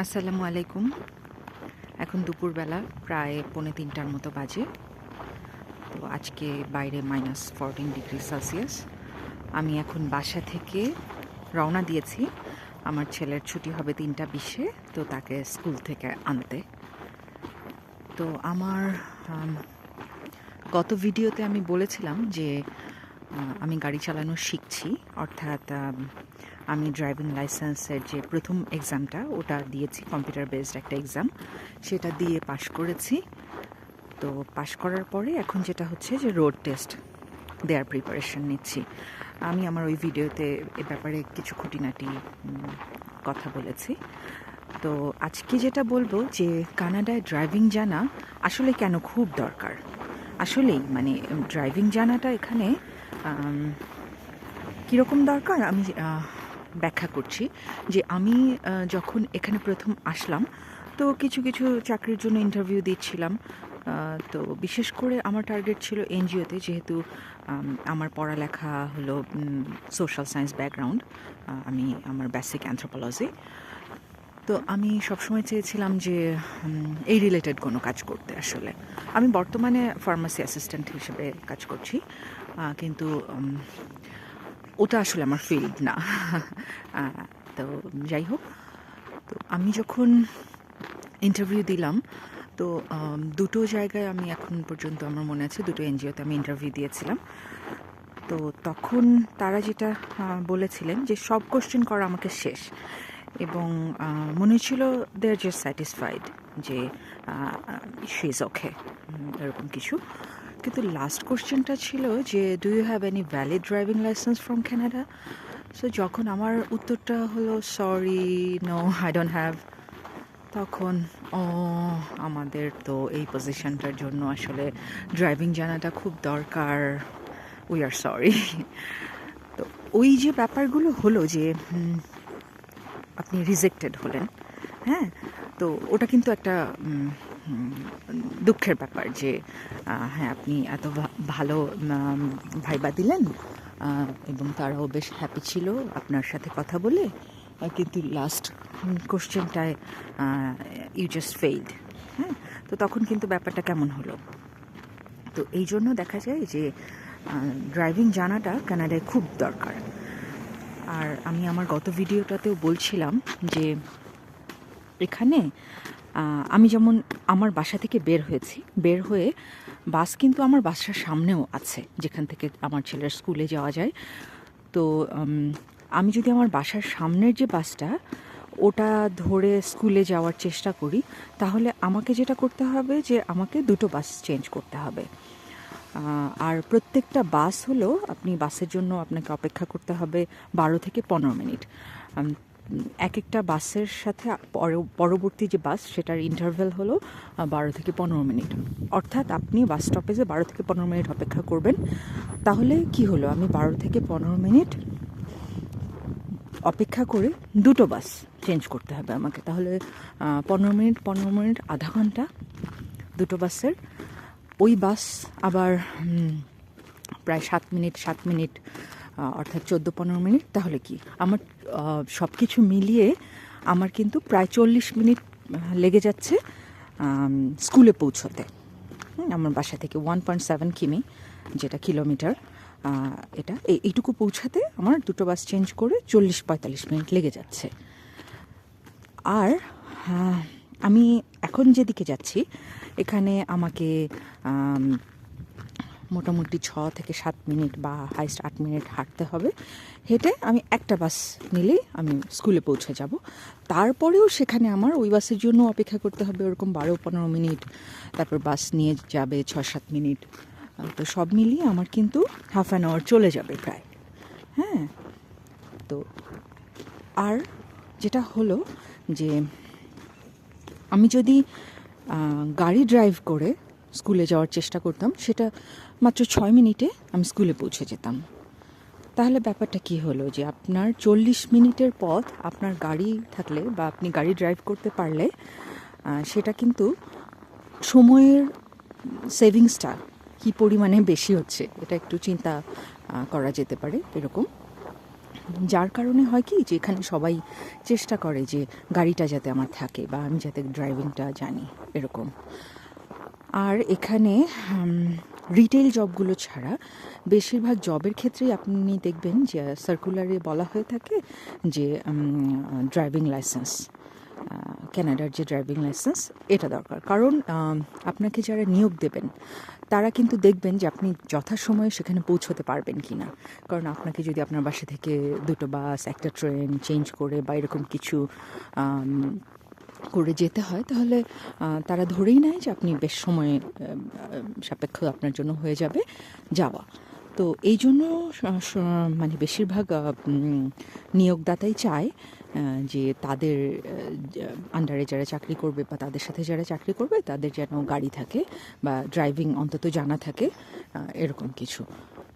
আসসালামু আলাইকুম। এখন দুপুরবেলা, প্রায় পৌনে তিনটার মতো বাজে। তো আজকে বাইরে মাইনাস ফোরটিন ডিগ্রি সেলসিয়াস। আমি এখন বাসা থেকে রওনা দিয়েছি। আমার ছেলের ছুটি হবে তিনটা বিশে, তো তাকে স্কুল থেকে আনতে। তো আমার গত ভিডিওতে আমি বলেছিলাম যে আমি গাড়ি চালানো শিখছি, অর্থাৎ, আমি ড্রাইভিং লাইসেন্সের যে প্রথম এক্সামটা ওটা দিয়েছি কম্পিউটার বেসড একটা এক্সাম সেটা দিয়ে পাশ করেছি। তো পাশ করার পরে এখন যেটা হচ্ছে যে রোড টেস্ট দেওয়ার প্রিপারেশন নিচ্ছি। আমি আমার ওই ভিডিওতে এ ব্যাপারে কিছু খুঁটিনাটি কথা বলেছি। তো আজকে যেটা বলব যে কানাডায় ড্রাইভিং জানা আসলে কেন খুব দরকার? আসলেই মানে ড্রাইভিং জানাটা এখানে কীরকম দরকার? আমি ব্যাখ্যা করছি যে আমি যখন এখানে প্রথম আসলাম তো কিছু কিছু চাকরির জন্য ইন্টারভিউ দিচ্ছিলাম। তো বিশেষ করে আমার টার্গেট ছিল এনজিওতে যেহেতু আম, আমার পড়ালেখা হলো সোশ্যাল সায়েন্স ব্যাকগ্রাউন্ড আমি আমার বেসিক অ্যান্থ্রোপোলজি তো আমি সবসময় চেয়েছিলাম যে এই রিলেটেড কোনো কাজ করতে আসলে। আমি বর্তমানে ফার্মাসি অ্যাসিস্ট্যান্ট হিসেবে কাজ করছি কিন্তু ওটা আসলে আমার ফিল্ড না। তো যাই হোক, তো আমি যখন ইন্টারভিউ দিলাম, তো দুটো জায়গায় আমি এখন পর্যন্ত আমার মনে আছে, দুটো এনজিওতে আমি ইন্টারভিউ দিয়েছিলাম। তো তখন তারা যেটা বলেছিলেন যে, সব কোশ্চেন করা আমাকে শেষ। এবং মনে ছিল দে আর জাস্ট স্যাটিসফাইড যে শি ইজ এরকম কিছু। কিন্তু লাস্ট কোশ্চেনটা ছিল যে do you have any valid driving licence from Canada so যখন আমার উত্তরটা হলো sorry no I don't have তখন, ও, আমাদের তো এই পজিশনটার জন্য আসলে ড্রাইভিং জানাটা খুব দরকার উই আর সরি তো ওই যে ব্যাপারগুলো হলো যে আপনি রিজেক্টেড হলেন হ্যাঁ? তো ওটা কিন্তু একটা দুঃখের ব্যাপার যে হ্যাঁ আপনি এত ভালো ভাইবা দিলেন এবং তারাও বেশ হ্যাপি ছিল আপনার সাথে কথা বলে কিন্তু লাস্ট কোশ্চেনটায় ইউ জাস্ট ফেইল্ড হ্যাঁ? তো তখন কিন্তু ব্যাপারটা কেমন হলো? তো এই জন্য দেখা যায় যে ড্রাইভিং জানাটা কানাডায় খুব দরকার। আর আমি আমার গত ভিডিওটাতেও বলছিলাম যে এখানে আমি যেমন আমার বাসা থেকে বের হয়েছি, বের হয়ে বাস কিন্তু আমার বাসার সামনেও আছে, যেখান থেকে আমার ছেলের স্কুলে যাওয়া যায়। তো আমি যদি আমার বাসার সামনের যে বাসটা, ওটা ধরে স্কুলে যাওয়ার চেষ্টা করি, তাহলে আমাকে যেটা করতে হবে যে আমাকে দুটো বাস চেঞ্জ করতে হবে। আর প্রত্যেকটা বাস হলো আপনি বাসের জন্য আপনাকে অপেক্ষা করতে হবে বারো থেকে পনেরো মিনিট। এক একটা বাসের সাথে পরবর্তী যে বাস সেটার ইন্টারভেল হলো বারো থেকে পনেরো মিনিট। অর্থাৎ আপনি বাস স্টপেজে বারো থেকে পনেরো মিনিট অপেক্ষা করবেন। তাহলে কি হলো? আমি বারো থেকে পনেরো মিনিট অপেক্ষা করে দুটো বাস চেঞ্জ করতে হবে আমাকে। তাহলে পনেরো মিনিট পনেরো মিনিট, আধা ঘণ্টা দুটো বাসের ওই বাস আবার প্রায় সাত মিনিট সাত মিনিট অর্থাৎ চোদ্দ পনেরো মিনিট তাহলে কি? আমার সব কিছু মিলিয়ে আমার কিন্তু প্রায় চল্লিশ মিনিট লেগে যাচ্ছে স্কুলে পৌঁছতে। আমার বাসা থেকে ওয়ান পয়েন্ট সেভেন কিমি যেটা কিলোমিটার এটা। এই- এইটুকু পৌঁছাতে আমার দুটো বাস চেঞ্জ করে চল্লিশ পঁয়তাল্লিশ মিনিট লেগে যাচ্ছে। আর আহ, আমি এখন যেদিকে যাচ্ছি, এখানে আমাকে মোটামুটি ছ থেকে সাত মিনিট বা হাইস্ট আট মিনিট হাঁটতে হবে। হেঁটে আমি একটা বাস নিলেই আমি স্কুলে পৌঁছে যাব। তারপরেও সেখানে আমার ওই বাসের জন্য অপেক্ষা করতে হবে, ওরকম বারো পনেরো মিনিট। তারপর বাস নিয়ে যাবে ছ সাত মিনিট। তো সব মিলিয়ে আমার কিন্তু হাফ অ্যান আওয়ার চলে যাবে প্রায়। হ্যাঁ? তো আর যেটা হলো যে আমি যদি গাড়ি ড্রাইভ করে স্কুলে যাওয়ার চেষ্টা করতাম, সেটা মাত্র ছয় মিনিটে আমি স্কুলে পৌঁছে যেতাম। তাহলে ব্যাপারটা কি হলো যে আপনার চল্লিশ মিনিটের পথ আপনার গাড়ি থাকলে বা আপনি গাড়ি ড্রাইভ করতে পারলে সেটা কিন্তু সময়ের সেভিংসটা কি পরিমাণে বেশি হচ্ছে, এটা একটু চিন্তা করা যেতে পারে এরকম। যার কারণে হয় কি, যে এখানে সবাই চেষ্টা করে যে গাড়িটা যাতে আমার থাকে বা আমি যাতে ড্রাইভিংটা জানি, এরকম। আর এখানে রিটেল জবগুলো ছাড়া বেশিরভাগ জবের ক্ষেত্রেই আপনি দেখবেন যে সার্কুলারে বলা হয়ে থাকে যে ড্রাইভিং লাইসেন্স ক্যানাডার যে ড্রাইভিং লাইসেন্স এটা দরকার। কারণ আপনাকে যারা নিয়োগ দেবেন, তারা কিন্তু দেখবেন যে আপনি যথাসময়ে সেখানে পৌঁছতে পারবেন কি না কারণ আপনাকে যদি আপনার বাসা থেকে দুটো বাস একটা ট্রেন চেঞ্জ করে বা এরকম কিছু করে যেতে হয়, তাহলে তারা ধরেই নেয় যে আপনি বেশ সময় সাপেক্ষ আপনার জন্য হয়ে যাবে যাওয়া। তো এই জন্য মানে বেশিরভাগ নিয়োগদাতাই চায় যে তাদের আন্ডারে যারা চাকরি করবে বা তাদের সাথে যারা চাকরি করবে, তাদের যেন গাড়ি থাকে বা ড্রাইভিং অন্তত জানা থাকে এরকম কিছু।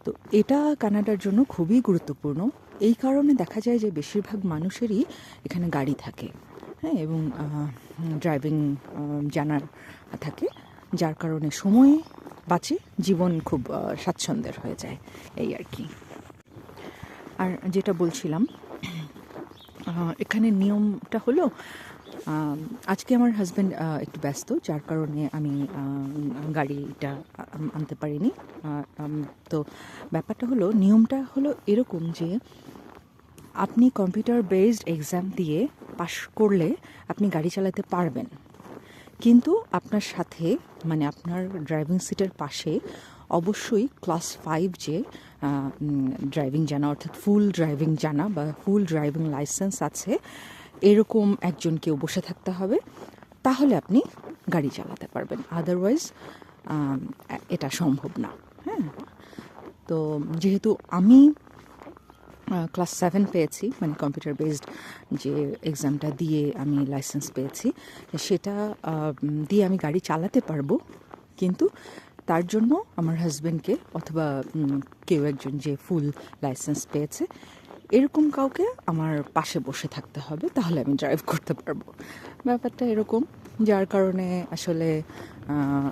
তো এটা কানাডার জন্য খুবই গুরুত্বপূর্ণ। এই কারণে দেখা যায় যে বেশিরভাগ মানুষেরই এখানে গাড়ি থাকে হ্যাঁ এবং ড্রাইভিং জানার থাকে, যার কারণে সময় বাঁচে, জীবন খুব স্বাচ্ছন্দ্যের হয়ে যায়, এই আর কি। আর যেটা বলছিলাম এখানে নিয়মটা হলো আজকে আমার হাজব্যান্ড একটু ব্যস্ত, যার কারণে আমি গাড়িটা আনতে পারিনি। তো ব্যাপারটা হলো, নিয়মটা হলো এরকম যে, আপনি কম্পিউটার বেসড এক্সাম দিয়ে পাশ করলে আপনি গাড়ি চালাতে পারবেন। কিন্তু আপনার সাথে মানে আপনার ড্রাইভিং সিটের পাশে অবশ্যই ক্লাস ফাইভ যে ড্রাইভিং জানা অর্থাৎ ফুল ড্রাইভিং জানা বা ফুল ড্রাইভিং লাইসেন্স আছে, এরকম একজন কেউ বসে থাকতে হবে। তাহলে আপনি গাড়ি চালাতে পারবেন। আদারওয়াইজ এটা সম্ভব না। হ্যাঁ? তো যেহেতু আমি ক্লাস সেভেন পেয়েছি মানে কম্পিউটার বেসড যে এক্সামটা দিয়ে আমি লাইসেন্স পেয়েছি, সেটা দিয়ে আমি গাড়ি চালাতে পারব। কিন্তু তার জন্য আমার হাজব্যান্ডকে অথবা কেউ একজন যে ফুল লাইসেন্স পেয়েছে, এরকম কাউকে আমার পাশে বসে থাকতে হবে, তাহলে আমি ড্রাইভ করতে পারব। ব্যাপারটা এরকম, যার কারণে আসলে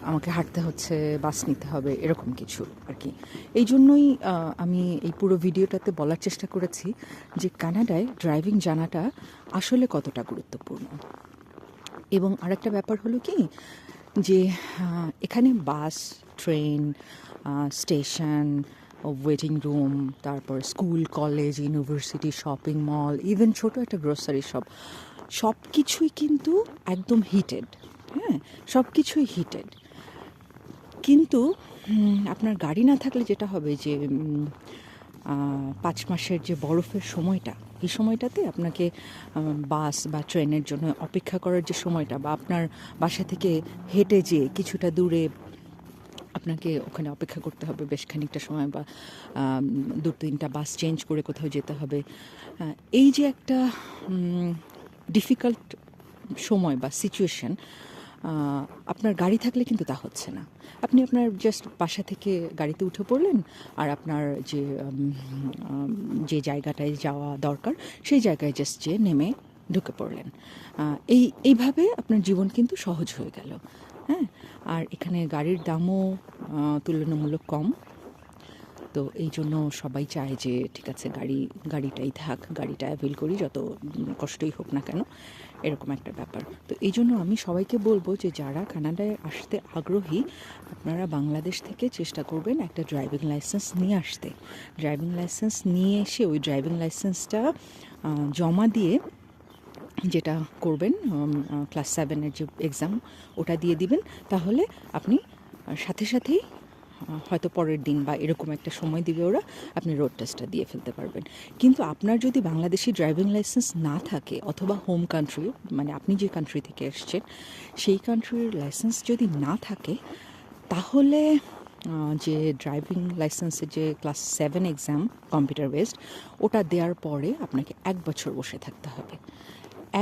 আমাকে হাঁটতে হচ্ছে বাস নিতে হবে, এরকম কিছু আর কি এই জন্যই আমি এই পুরো ভিডিওটাতে বলার চেষ্টা করেছি যে কানাডায় ড্রাইভিং জানাটা আসলে কতটা গুরুত্বপূর্ণ। এবং আরেকটা ব্যাপার হলো কি, যে এখানে bus train station waiting room তারপর school college university shopping mall even ছোট একটা গ্রোসারি শপ সব কিছুই কিন্তু একদম হিটেড হ্যাঁ? সব কিছুই হিটেড কিন্তু আপনার গাড়ি না থাকলে যেটা হবে যে পাঁচ মাসের যে বরফের সময়টা, এই সময়টাতে আপনাকে বাস বা ট্রেনের জন্য অপেক্ষা করার যে সময়টা বা আপনার বাসা থেকে হেঁটে যেয়ে কিছুটা দূরে আপনাকে ওখানে অপেক্ষা করতে হবে বেশ খানিকটা সময় বা দু তিনটা বাস চেঞ্জ করে কোথাও যেতে হবে। এই যে একটা ডিফিকাল্ট সময় বা সিচুয়েশন আপনার গাড়ি থাকলে কিন্তু তা হচ্ছে না। আপনি আপনার জাস্ট বাসা থেকে গাড়িতে উঠে পড়লেন আর আপনার যে যে জায়গাটায় যাওয়া দরকার, সেই জায়গায় জাস্ট যে নেমে ঢুকে পড়লেন। এই, এইভাবে আপনার জীবন কিন্তু সহজ হয়ে গেল। হ্যাঁ আর এখানে গাড়ির দামও তুলনামূলক কম। তো এই জন্য সবাই চায় যে, ঠিক আছে, গাড়ি, গাড়িটাই থাক, গাড়িটা অ্যাভেল করি, যত কষ্টই হোক না কেন, এরকম একটা ব্যাপার। তো এই জন্য আমি সবাইকে বলব যে, যারা কানাডায় আসতে আগ্রহী, আপনারা বাংলাদেশ থেকে চেষ্টা করবেন একটা ড্রাইভিং লাইসেন্স নিয়ে আসতে। ড্রাইভিং লাইসেন্স নিয়ে এসে ওই ড্রাইভিং লাইসেন্সটা জমা দিয়ে যেটা করবেন ক্লাস সেভেনের যে এক্সাম ওটা দিয়ে দিবেন। তাহলে আপনি সাথে সাথেই হয়তো পরের দিন বা এরকম একটা সময় দিবে ওরা, আপনি রোড টেস্টটা দিয়ে ফেলতে পারবেন। কিন্তু আপনার যদি বাংলাদেশি ড্রাইভিং লাইসেন্স না থাকে, অথবা হোম কান্ট্রি মানে আপনি যে কান্ট্রি থেকে এসছেন, সেই কান্ট্রির লাইসেন্স যদি না থাকে, তাহলে যে ড্রাইভিং লাইসেন্সের যে class seven exam computer based ওটা দেওয়ার পরে আপনাকে এক বছর বসে থাকতে হবে।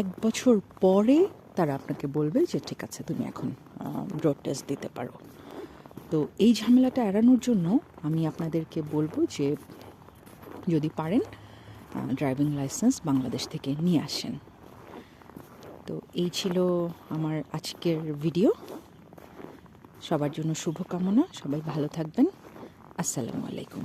এক বছর পরে তারা আপনাকে বলবে যে, ঠিক আছে, তুমি এখন রোড টেস্ট দিতে পারো। তো এই ঝামেলাটা এড়ানোর জন্য আমি আপনাদেরকে বলব যে, যদি পারেন ড্রাইভিং লাইসেন্স বাংলাদেশ থেকে নিয়ে আসেন। তো এই ছিল আমার আজকের ভিডিও সবার জন্য শুভকামনা। সবাই ভালো থাকবেন। আসসালামু আলাইকুম।